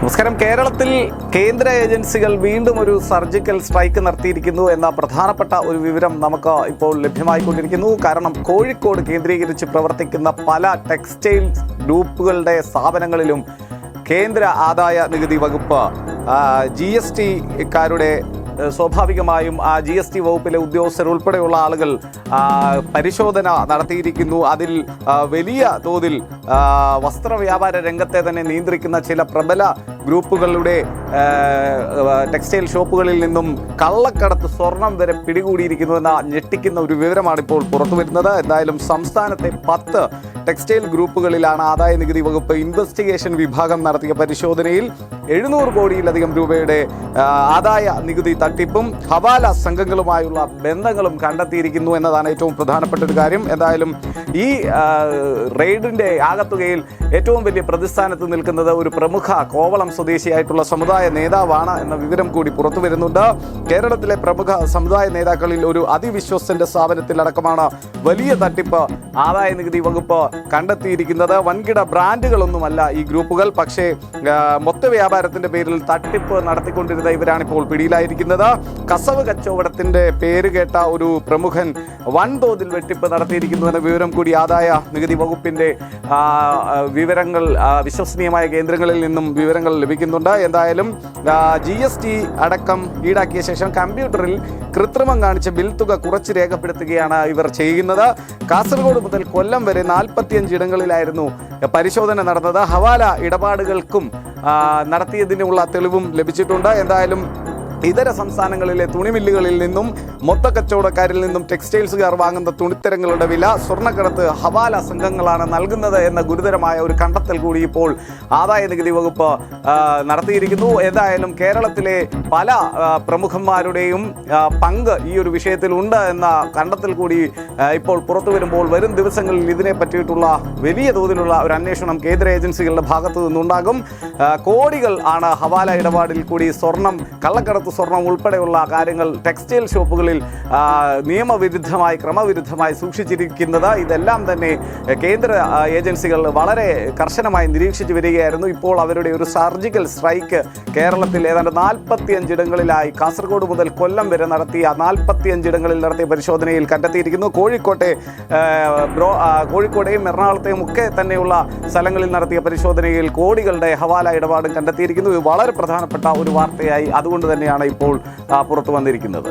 നമസ്കാരം. കേരളത്തിൽ കേന്ദ്ര ഏജൻസികൾ വീണ്ടും ഒരു സർജിക്കൽ സ്ട്രൈക്ക് നടത്തിയിരിക്കുന്നു എന്ന പ്രധാനപ്പെട്ട ഒരു വിവരം നമുക്ക് ഇപ്പോൾ ലഭ്യമായിക്കൊണ്ടിരിക്കുന്നു. കാരണം കോഴിക്കോട് കേന്ദ്രീകരിച്ച് പ്രവർത്തിക്കുന്ന പല ടെക്സ്റ്റൈൽ ഗ്രൂപ്പുകളുടെ സ്ഥാപനങ്ങളിലും കേന്ദ്ര ആദായ നികുതി വകുപ്പ് ജി എസ് ടിക്കാരുടെ സ്വാഭാവികമായും ആ ജി എസ് ടി വകുപ്പിലെ ഉദ്യോഗസ്ഥർ ഉൾപ്പെടെയുള്ള ആളുകൾ പരിശോധന നടത്തിയിരിക്കുന്നു. അതിൽ വലിയ തോതിൽ വസ്ത്രവ്യാപാര വസ്ത്ര വ്യാപാര രംഗത്തെ തന്നെ നിയന്ത്രിക്കുന്ന ചില പ്രബല ഗ്രൂപ്പുകളുടെ ടെക്സ്റ്റൈൽ ഷോപ്പുകളിൽ നിന്നും കള്ളക്കടത്ത് സ്വർണം വരെ പിടികൂടിയിരിക്കുന്നു എന്ന ഞെട്ടിക്കുന്ന ഒരു വിവരമാണ് ഇപ്പോൾ പുറത്തു വരുന്നത്. എന്തായാലും സംസ്ഥാനത്തെ പത്ത് ടെക്സ്റ്റൈൽ ഗ്രൂപ്പുകളിലാണ് ആദായ നികുതി വകുപ്പ് ഇൻവെസ്റ്റിഗേഷൻ വിഭാഗം നടത്തിയ പരിശോധനയിൽ എഴുന്നൂറ് കോടിയിലധികം രൂപയുടെ ആദായ നികുതി തട്ടിപ്പും ഹവാല സംഘങ്ങളുമായുള്ള ബന്ധങ്ങളും കണ്ടെത്തിയിരിക്കുന്നു എന്നതാണ് ഏറ്റവും പ്രധാനപ്പെട്ട ഒരു കാര്യം. എന്തായാലും ഈ റെയ്ഡിന്റെ ആകത്തുകയിൽ ഏറ്റവും വലിയ പ്രതിസ്ഥാനത്ത് നിൽക്കുന്നത് ഒരു പ്രമുഖ കോവളം സ്വദേശിയായിട്ടുള്ള സമുദായ നേതാവാണ് എന്ന വിവരം കൂടി പുറത്തു വരുന്നുണ്ട്. കേരളത്തിലെ പ്രമുഖ സമുദായ നേതാക്കളിൽ ഒരു അതിവിശ്വസ്തന്റെ സ്ഥാപനത്തിലടക്കമാണ് വലിയ തട്ടിപ്പ് ആദായ നികുതി വകുപ്പ് കണ്ടെത്തിയിരിക്കുന്നത്. വൻകിട ബ്രാൻഡുകളൊന്നുമല്ല ഈ ഗ്രൂപ്പുകൾ. പക്ഷേ മൊത്ത വ്യാപാരത്തിന്റെ പേരിൽ തട്ടിപ്പ് നടത്തിക്കൊണ്ടിരുന്ന ഇവരാണ് ഇപ്പോൾ പിടിയിലായിരിക്കുന്നത്. കസവ് കച്ചവടത്തിന്റെ പേര് കേട്ട ഒരു പ്രമുഖൻ വൻതോതിൽ വെട്ടിപ്പ് നടത്തിയിരിക്കുന്നു എന്ന വിവരം കൂടി ആദായ നികുതി വകുപ്പിന്റെ വിവരങ്ങൾ വിശ്വസനീയമായ കേന്ദ്രങ്ങളിൽ നിന്നും വിവരങ്ങൾ ലഭിക്കുന്നുണ്ട്. എന്തായാലും ജി എസ് ടി അടക്കം ഈടാക്കിയ ശേഷം കമ്പ്യൂട്ടറിൽ കൃത്രിമം കാണിച്ച് ബിൽ തുക കുറച്ച് രേഖപ്പെടുത്തുകയാണ് ഇവർ ചെയ്യുന്നത്. കാസർഗോഡ് മുതൽ കൊല്ലം വരെ നാൽപ്പത്തിയഞ്ച് ഇടങ്ങളിലായിരുന്നു പരിശോധന നടന്നത്. ഹവാല ഇടപാടുകൾക്കും നടത്തിയതിനുള്ള തെളിവും ലഭിച്ചിട്ടുണ്ട്. എന്തായാലും ഇതര സംസ്ഥാനങ്ങളിലെ തുണിമില്ലുകളിൽ നിന്നും മൊത്തക്കച്ചവടക്കാരിൽ നിന്നും ടെക്സ്റ്റൈൽസുകാർ വാങ്ങുന്ന തുണിത്തരങ്ങളുടെ വില സ്വർണക്കടത്ത് ഹവാല സംഘങ്ങളാണ് നൽകുന്നത് എന്ന ഗുരുതരമായ ഒരു കണ്ടെത്തൽ കൂടി ഇപ്പോൾ ആദായ നികുതി വകുപ്പ് നടത്തിയിരിക്കുന്നു. ഏതായാലും കേരളത്തിലെ പല പ്രമുഖന്മാരുടെയും പങ്ക് ഈ ഒരു വിഷയത്തിൽ ഉണ്ട് എന്ന കണ്ടെത്തൽ കൂടി ഇപ്പോൾ പുറത്തു വരുമ്പോൾ വരും ദിവസങ്ങളിൽ ഇതിനെ പറ്റിയിട്ടുള്ള വലിയ തോതിലുള്ള ഒരു അന്വേഷണം കേന്ദ്ര ഏജൻസികളുടെ ഭാഗത്തു നിന്നുണ്ടാകും. കോടികൾ ആണ് ഹവാല ഇടപാടിൽ കൂടി സ്വർണം കള്ളക്കടത്ത് സ്വർണം ഉൾപ്പെടെയുള്ള കാര്യങ്ങൾ ടെക്സ്റ്റൈൽ ഷോപ്പുകളിൽ നിയമവിരുദ്ധമായി ക്രമവിരുദ്ധമായി സൂക്ഷിച്ചിരിക്കുന്നത്. ഇതെല്ലാം തന്നെ കേന്ദ്ര ഏജൻസികൾ വളരെ കർശനമായി നിരീക്ഷിച്ചു വരികയായിരുന്നു. ഇപ്പോൾ അവരുടെ ഒരു സർജിക്കൽ സ്ട്രൈക്ക് കേരളത്തിൽ ഏതാണ്ട് നാൽപ്പത്തിയഞ്ചിടങ്ങളിലായി കാസർഗോഡ് മുതൽ കൊല്ലം വരെ നടത്തിയ നാൽപ്പത്തിയഞ്ചിടങ്ങളിൽ നടത്തിയ പരിശോധനയിൽ കണ്ടെത്തിയിരിക്കുന്നു. കോഴിക്കോട്ടെ കോഴിക്കോടെയും എറണാകുളത്തെയും ഒക്കെ തന്നെയുള്ള സ്ഥലങ്ങളിൽ നടത്തിയ പരിശോധനയിൽ കോടികളുടെ ഹവാല ഇടപാടും കണ്ടെത്തിയിരിക്കുന്നു. ഇത് വളരെ പ്രധാനപ്പെട്ട ഒരു വാർത്തയായി അതുകൊണ്ട് തന്നെയാണ് ഇപ്പോൾ പുറത്തു വന്നിരിക്കുന്നത്.